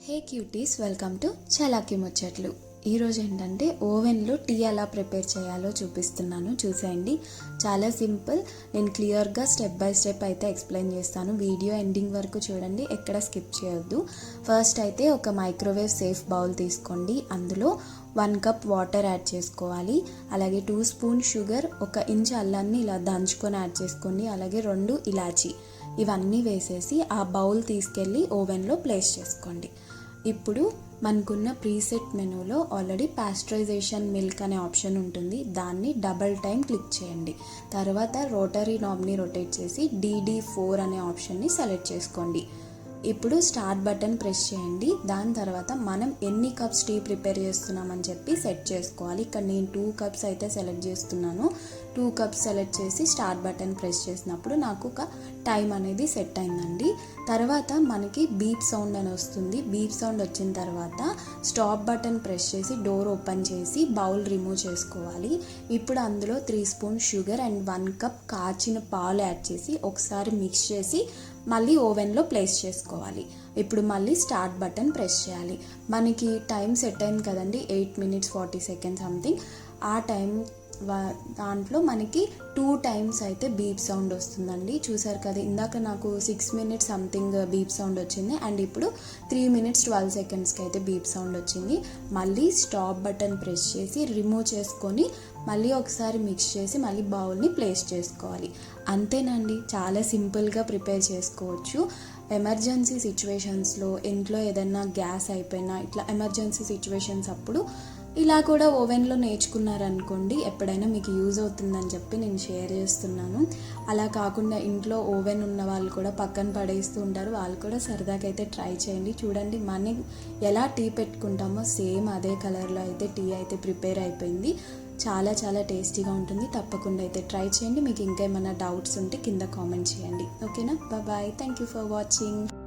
Hey cuties welcome to Chalaki Muchatlu ఈరోజు ఏంటంటే ఓవెన్లో టీ ఎలా ప్రిపేర్ చేయాలో చూపిస్తున్నాను. చూసేయండి. చాలా సింపుల్. నేను క్లియర్గా స్టెప్ బై స్టెప్ అయితే ఎక్స్ప్లెయిన్ చేస్తాను. వీడియో ఎండింగ్ వరకు చూడండి. ఎక్కడ స్కిప్ చేయొద్దు. ఫస్ట్ అయితే ఒక మైక్రోవేవ్ సేఫ్ బౌల్ తీసుకోండి. అందులో వన్ కప్ వాటర్ యాడ్ చేసుకోవాలి. అలాగే టూ స్పూన్ షుగర్ ఒక ఇంచ్ అల్లాన్ని ఇలా దంచుకొని యాడ్ చేసుకోండి. అలాగే రెండు ఇలాచీ. ఇవన్నీ వేసేసి ఆ బౌల్ తీసుకెళ్ళి ఓవెన్లో ప్లేస్ చేసుకోండి. ఇప్పుడు మనకున్న ప్రీసెట్ మెనూలో ఆల్రెడీ పాస్టరైజేషన్ మిల్క్ అనే ఆప్షన్ ఉంటుంది. దాన్ని డబల్ టైం క్లిక్ చేయండి. తర్వాత రోటరీ నాబ్ని రొటేట్ చేసి డీడీ ఫోర్ అనే ఆప్షన్ని సెలెక్ట్ చేసుకోండి. ఇప్పుడు స్టార్ట్ బటన్ ప్రెస్ చేయండి. దాని తర్వాత మనం ఎన్ని కప్స్ టీ ప్రిపేర్ చేస్తున్నామని చెప్పి సెట్ చేసుకోవాలి. ఇక్కడ నేను టూ కప్స్ అయితే సెలెక్ట్ చేస్తున్నాను. టూ కప్స్ సెలెక్ట్ చేసి స్టార్ట్ బటన్ ప్రెస్ చేసినప్పుడు నాకు ఒక టైం అనేది సెట్ అయిందండి. తర్వాత మనకి బీప్ సౌండ్ అని వస్తుంది. బీప్ సౌండ్ వచ్చిన తర్వాత స్టాప్ బటన్ ప్రెస్ చేసి డోర్ ఓపెన్ చేసి బౌల్ రిమూవ్ చేసుకోవాలి. ఇప్పుడు అందులో three spoon sugar and one cup కాచిన పాలు యాడ్ చేసి ఒకసారి మిక్స్ చేసి మళ్ళీ ఓవెన్లో ప్లేస్ చేసుకోవాలి. ఇప్పుడు మళ్ళీ స్టార్ట్ బటన్ ప్రెస్ చేయాలి. మనకి టైం సెట్ అయింది కదండి eight minutes forty second something. ఆ టైం దాంట్లో మనకి టూ టైమ్స్ అయితే బీప్ సౌండ్ వస్తుందండి. చూసారు కదా ఇందాక నాకు six minutes something beep sound వచ్చింది. అండ్ ఇప్పుడు త్రీ మినిట్స్ ట్వెల్వ్ సెకండ్స్కి అయితే బీప్ సౌండ్ వచ్చింది. మళ్ళీ స్టాప్ బటన్ ప్రెస్ చేసి రిమూవ్ చేసుకొని మళ్ళీ ఒకసారి మిక్స్ చేసి మళ్ళీ బౌల్ని ప్లేస్ చేసుకోవాలి. అంతేనండి చాలా సింపుల్గా ప్రిపేర్ చేసుకోవచ్చు. ఎమర్జెన్సీ సిచ్యువేషన్స్లో ఇంట్లో ఏదైనా గ్యాస్ అయిపోయినా ఇట్లా ఎమర్జెన్సీ సిచ్యువేషన్స్ అప్పుడు ఇలా కూడా ఓవెన్లో నేర్చుకున్నారనుకోండి ఎప్పుడైనా మీకు యూజ్ అవుతుందని చెప్పి నేను షేర్ చేస్తున్నాను. అలా కాకుండా ఇంట్లో ఓవెన్ ఉన్న వాళ్ళు కూడా పక్కన పడేస్తూ ఉంటారు. వాళ్ళు కూడా సరదాగా అయితే ట్రై చేయండి. చూడండి మనం ఎలా టీ పెట్టుకుంటామో సేమ్ అదే కలర్లో అయితే టీ అయితే ప్రిపేర్ అయిపోయింది. చాలా చాలా టేస్టీగా ఉంటుంది. తప్పకుండా అయితే ట్రై చేయండి. మీకు ఇంకా ఏమైనా డౌట్స్ ఉంటే కింద కామెంట్ చేయండి. ఓకేనా? Bye thank you for watching.